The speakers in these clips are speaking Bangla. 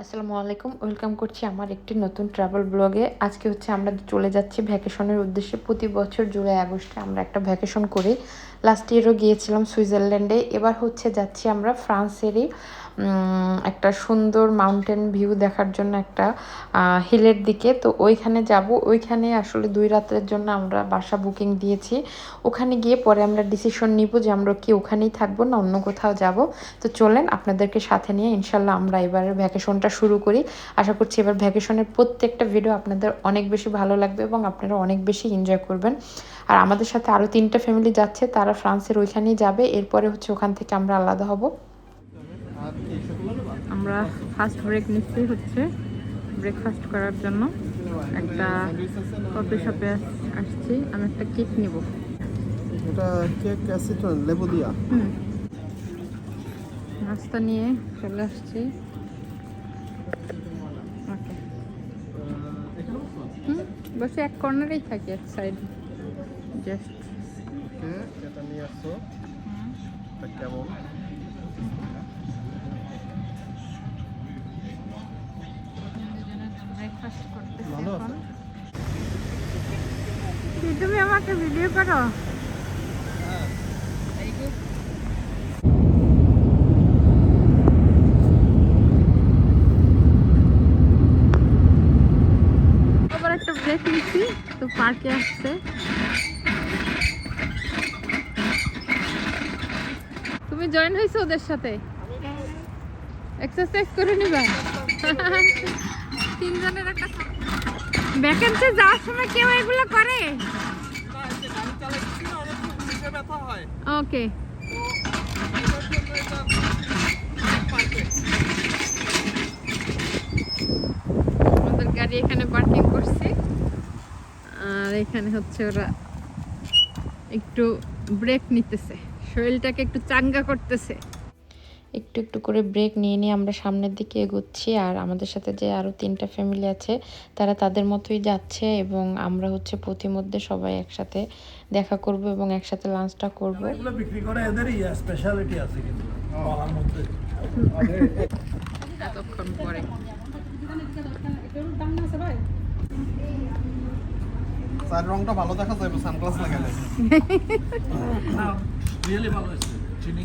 আসসালামু আলাইকুম, ওয়েলকাম করছি আমার একটি নতুন ট্রাভেল ব্লগে আজকে হচ্ছে আমরা চলে যাচ্ছি ভ্যাকেশনের উদ্দেশ্যে। প্রতি বছর জুলাই, আগস্টে আমরা একটা ভ্যাকেশন করি। লাস্ট ইয়ারও গিয়েছিলাম সুইজারল্যান্ডে। এবার হচ্ছে যাচ্ছি আমরা ফ্রান্সেরই একটা সুন্দর মাউন্টেন ভিউ দেখার জন্য একটা হিলের দিকে। তো ওইখানে যাব। ওইখানে আসলে দুই রাতের জন্য আমরা বাসা বুকিং দিয়েছি। ওখানে গিয়ে পরে আমরা ডিসিশন নিব যে আমরা কি ওখানেই থাকব না অন্য কোথাও যাব। তো চলেন, আপনাদেরকে সাথে নিয়ে ইনশাল্লাহ আমরা এবারের ভ্যাকেশনটা শুরু করি। আশা করছি এবার ভ্যাকেশনের প্রত্যেকটা ভিডিও আপনাদের অনেক বেশি ভালো লাগবে এবং আপনারা অনেক বেশি এনজয় করবেন। আর আমাদের সাথে আরও তিনটা ফ্যামিলি যাচ্ছে, তারা ফ্রান্সের ওইখানেই যাবে। এরপরে হচ্ছে ওখান থেকে আমরা আলাদা হব। আমরা ফার্স্ট ব্রেক নিচ্ছি হচ্ছে ব্রেকফাস্ট করার জন্য। একটা কফি শপে আসছি আমি একটা কেক নিব। এটা কেক অ্যাসিটন লেবু দিয়া। নাস্তা নিয়ে চলে আসছি। বসে এক কর্নারেই থাকি এক সাইড জাস্ট এটা নিয়ে আসছো কেমন? আমাকে ভিডিও করো। তুমি জয়েন হয়েছো ওদের সাথে? এক্সারসাইজ করে নিবা? তিনজনের একটা যাওয়ার সময় কেউ এগুলো করে? ওকে। আমাদের গাড়ি এখানে পার্কিং করছি। আর এখানে হচ্ছে ওরা একটু ব্রেক নিতেছে। শরীরটাকে একটু চাঙ্গা করতেছে। একটু একটু করে ব্রেক নিয়ে নিয়ে আমরা সামনের দিকে এগোচ্ছি। আর আমাদের সাথে যে আরও তিনটা ফ্যামিলি আছে তারা তাদের মতোই যাচ্ছে এবং আমরা হচ্ছে প্রতিমধ্যে সবাই একসাথে দেখা করব এবং একসাথে লাঞ্চটা করব। বিক্রি করে এদেরই স্পেশালিটি আছে কিন্তু এতক্ষণ পরে। চার রংটা ভালো দেখা যাবে সানগ্লাস লাগালে। রিয়েলি ভালো হয়েছে চিনি।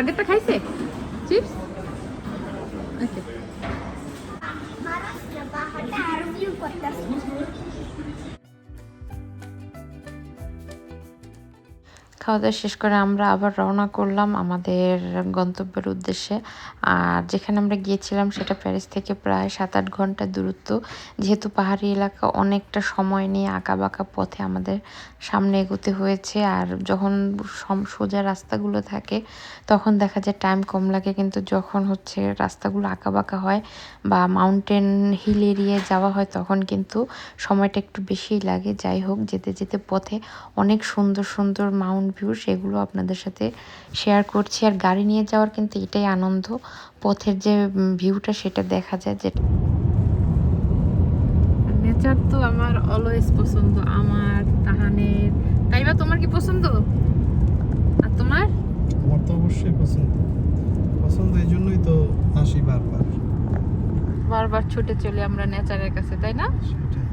বার্গারটা খাইছে? খাওয়া দাওয়া শেষ করে আমরা আবার রওনা করলাম আমাদের গন্তব্যের উদ্দেশ্যে। আর যেখানে আমরা গিয়েছিলাম সেটা প্যারিস থেকে প্রায় সাত আট ঘণ্টা দূরত্ব। যেহেতু পাহাড়ি এলাকা, অনেকটা সময় নিয়ে আঁকা বাঁকা পথে আমাদের সামনে এগোতে হয়েছে। আর যখন সোজা রাস্তাগুলো থাকে, তখন দেখা যায় টাইম কম লাগে। কিন্তু যখন হচ্ছে রাস্তাগুলো আঁকা বাঁকা হয় বা মাউন্টেন হিল এরিয়ায় যাওয়া হয়, তখন কিন্তু সময়টা একটু বেশিই লাগে। যাই হোক, যেতে যেতে পথে অনেক সুন্দর সুন্দর মাউন্ট ভিউ সেগুলো আপনাদের সাথে শেয়ার করছি। আর গাড়ি নিয়ে যাওয়ার কিন্তু এটাই আনন্দ পথের যে ভিউটা সেটা দেখা যায় যেটা নেচার তো আমার অলওয়েজ পছন্দ আমার তাহানের। তাইবা তোমার কি পছন্দ? আর তোমার? আমার তো অবশ্যই পছন্দ। পছন্দ এই জন্যই তো আসি বারবার। বারবার ছুটে চলে আমরা নেচারের কাছে তাই না? সেটাই।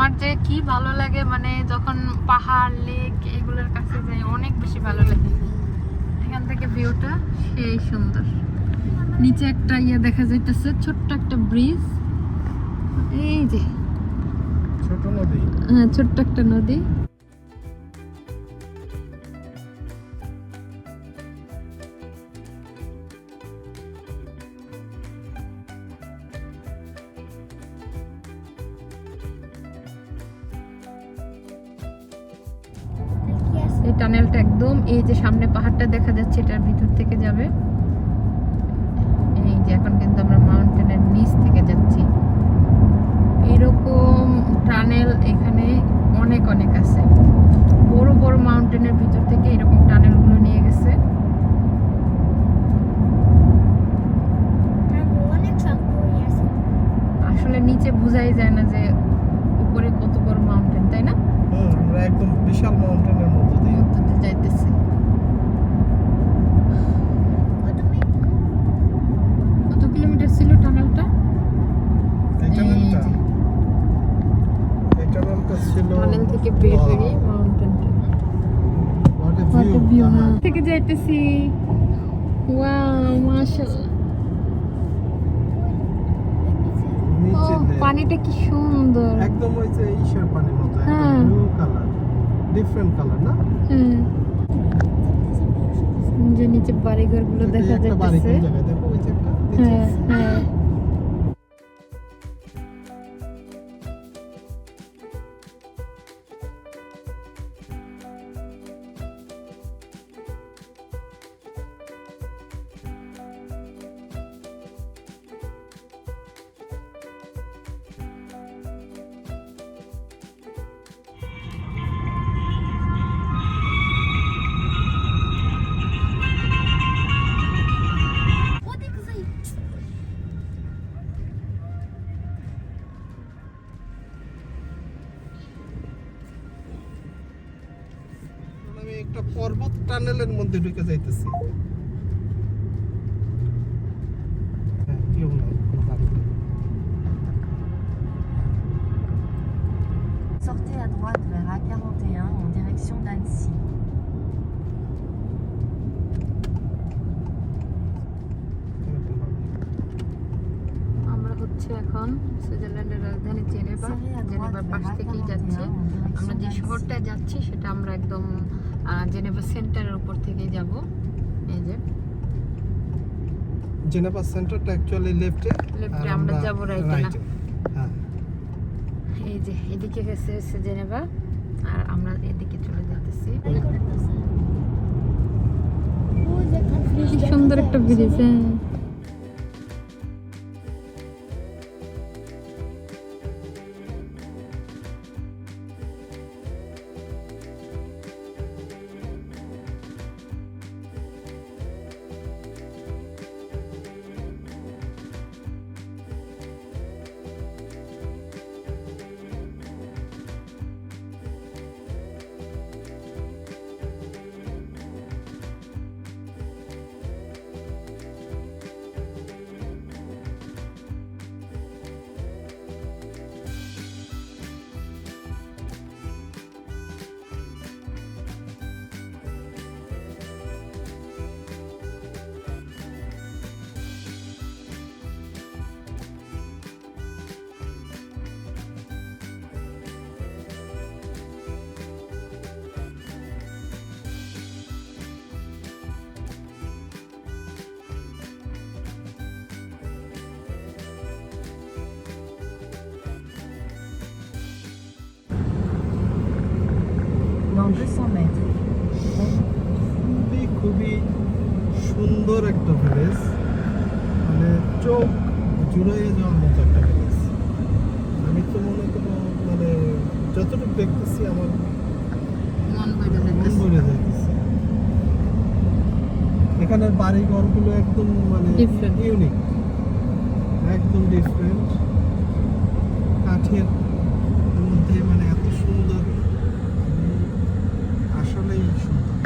আমার যে কি ভালো লাগে মানে যখন পাহাড় লেক এগুলোর কাছে যাই অনেক বেশি ভালো লাগে। এখান থেকে ভিউটা সেই সুন্দর। নিচে একটা ইয়ে দেখা যাইতেছে ছোট্ট একটা ব্রিজ এই যে। ছোট নদী। হ্যাঁ ছোট্ট একটা নদী। See. Wow, mashallah. Oh, color। পানিটা কি সুন্দর একদম ওই যে ঈশার পানির মতো। ব্লু কালার ডিফারেন্ট কালার না হ্যাঁ যে নিচে বাড়িঘরগুলো দেখা একটা বাড়ি কোন দেখো ওই যে একটা হ্যাঁ হ্যাঁ টানেলের মধ্যে ঢুকে যাইতেছি হ্যাঁ, কেউ নাই, কোনো গাড়ি নেই। Sortez à droite vers A41 en direction d'Annecy. এখানে কোনো গাড়ি নেই। আমরা হচ্ছে এখন সুইজারল্যান্ডের রাজধানী জেনেভা Serrez à droite জেনেভার পাশ vers থেকেই যাচ্ছি A41 en আমরা direction যে d'Annecy. শহরটায় যাচ্ছি সেটা আমরা একদম আহ, জেনেভা সেন্টারের উপর থেকেই যাব। এই যে। জেনেভা সেন্টারটা অ্যাকচুয়ালি লেফটে লেফটে আমরা যাব রাইটে না? হ্যাঁ। এই যে এদিকে গেছে হচ্ছে জেনেভা আর আমরা এদিকে চলে যেতেছি সুন্দর একটা ব্রিজ হ্যাঁ জুড়াইয়ে যাওয়ার মতো একটা ভিলেজ আমি তো মনে করো মানে যতটুকু দেখতেছি আমার মন ভরে যাইতেছে। এখানের বাড়ি ঘরগুলো একদম মানে. ইউনিক একদম ডিফারেন্ট কাঠের মধ্যে মানে এত সুন্দর। আসলেই সুন্দর।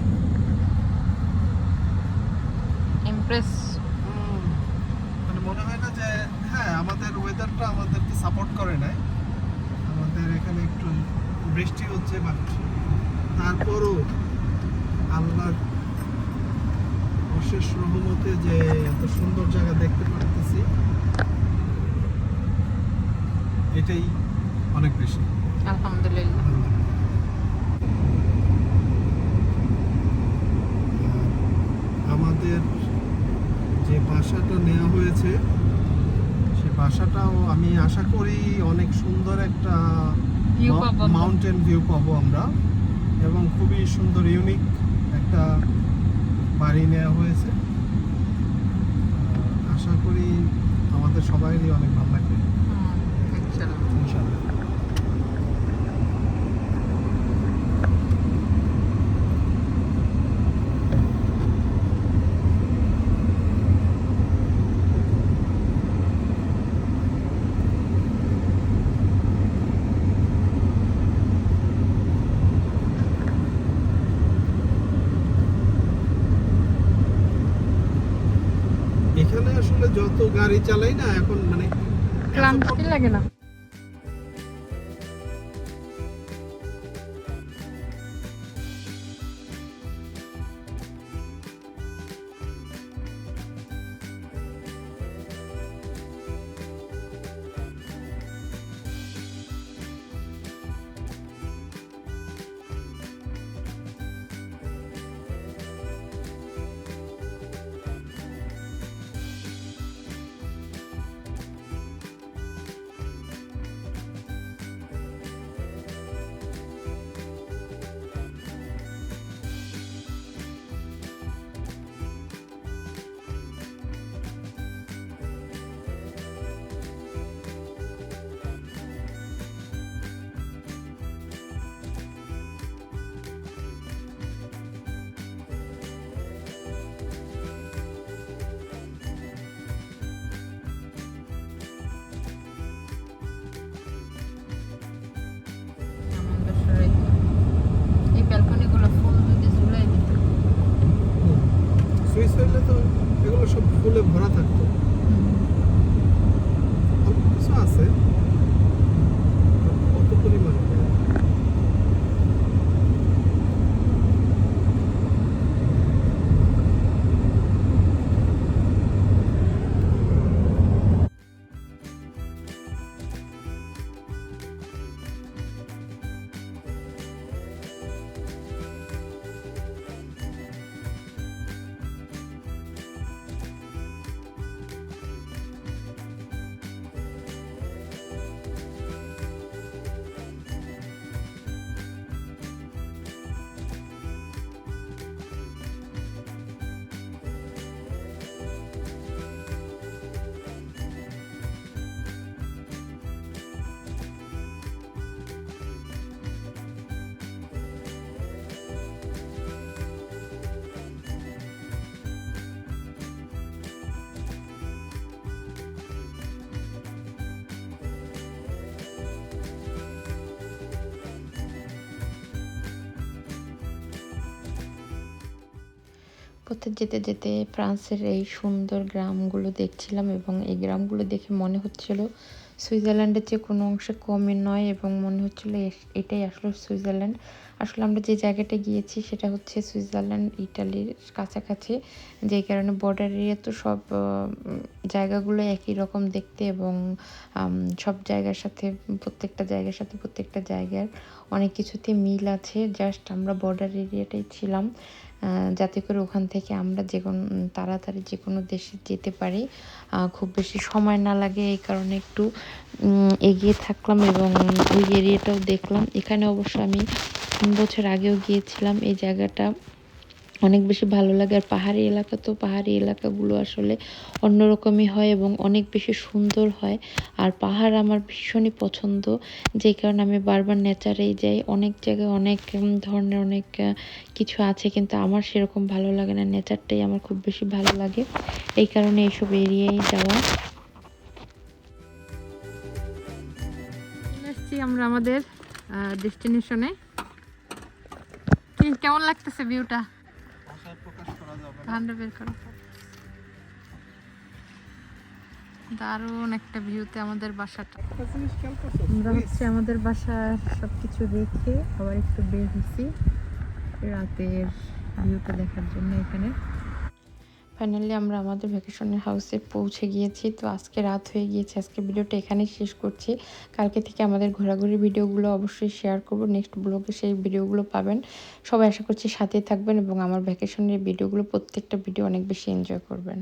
ইমপ্রেস মানে মনে হয় না যে হ্যাঁ আমাদের ওয়েদারটা আমাদেরকে সাপোর্ট করে নাই। আমাদের এখানে একটু বৃষ্টি হচ্ছে বাট তারপরও আল্লাহর অশেষ রহমতে যে এত সুন্দর জায়গা দেখতে পারতেছি এটাই অনেক বেশি। আলহামদুলিল্লাহ। আমাদের যে বাসাটা নেওয়া হয়েছে বাসাটাও আমি আশা করি অনেক সুন্দর একটা। মাউন্টেন ভিউ পাবো আমরা। এবং খুবই সুন্দর ইউনিক একটা বাড়ি নেওয়া হয়েছে। আশা করি আমাদের সবাইরই অনেক ভালো লাগবে। ইনশাআল্লাহ এখানে আসলে যত গাড়ি চালাই না এখন মানে ক্লান্তি লাগে না। পথে যেতে যেতে ফ্রান্সের এই সুন্দর গ্রামগুলো দেখছিলাম এবং এই গ্রামগুলো দেখে মনে হচ্ছিল সুইজারল্যান্ডের যে কোনো অংশে কমে নয় এবং মনে হচ্ছিল এটাই আসলে সুইজারল্যান্ড। আসলে আমরা যে জায়গাটা গিয়েছি সেটা হচ্ছে সুইজারল্যান্ড, ইটালির কাছাকাছি যেই কারণে বর্ডার এরিয়া তো সব জায়গাগুলো একই রকম দেখতে এবং সব জায়গার সাথে, প্রত্যেকটা জায়গার সাথে প্রত্যেকটা জায়গার অনেক কিছুতে মিল আছে। জাস্ট আমরা বর্ডার এরিয়াটাই ছিলাম। যাতে করে ওখান থেকে আমরা যে কোনো, তাড়াতাড়ি যে কোনো দেশে যেতে পারি। খুব বেশি সময় না লাগে এই কারণে একটু এগিয়ে থাকলাম এবং ওই এরিয়াটাও দেখলাম। এখানে অবশ্য আমি তিন বছর আগেও গিয়েছিলাম। এই জায়গাটা অনেক বেশি ভালো লাগে। আর পাহাড়ি এলাকা তো পাহাড়ি এলাকাগুলো আসলে অন্যরকমই হয় এবং অনেক বেশি সুন্দর হয়। আর পাহাড় আমার ভীষণই পছন্দ। যেই কারণে আমি বারবার নেচারেই যাই। অনেক জায়গায় অনেক ধরনের অনেক কিছু আছে কিন্তু আমার সেরকম ভালো লাগে না। নেচারটাই আমার খুব বেশি ভালো লাগে। এই কারণে এইসব এরিয়ায় যাওয়া। আমরা আমাদের ডেস্টিনেশনে কেমন লাগতেছে ভিউটা ঠান্ডা বের করো দারুণ একটা ভিউতে আমাদের বাসাটা? আমরা হচ্ছে আমাদের বাসার সব কিছু রেখে আবার একটু বের হয়েছি রাতের ভিউটা দেখার জন্য এখানে ফাইনালি আমরা আমাদের ভ্যাকেশনের হাউসে পৌঁছে গিয়েছি। তো আজকে রাত হয়ে গিয়েছে। আজকে ভিডিওটা এখানেই শেষ করছি। কালকে থেকে আমাদের ঘোরাঘুরি ভিডিওগুলো অবশ্যই শেয়ার করব। নেক্সট ব্লগে সেই ভিডিওগুলো পাবেন। সবাই আশা করছি সাথে থাকবেন এবং আমার ভ্যাকেশনের ভিডিওগুলো প্রত্যেকটা ভিডিও অনেক বেশি এনজয় করবেন।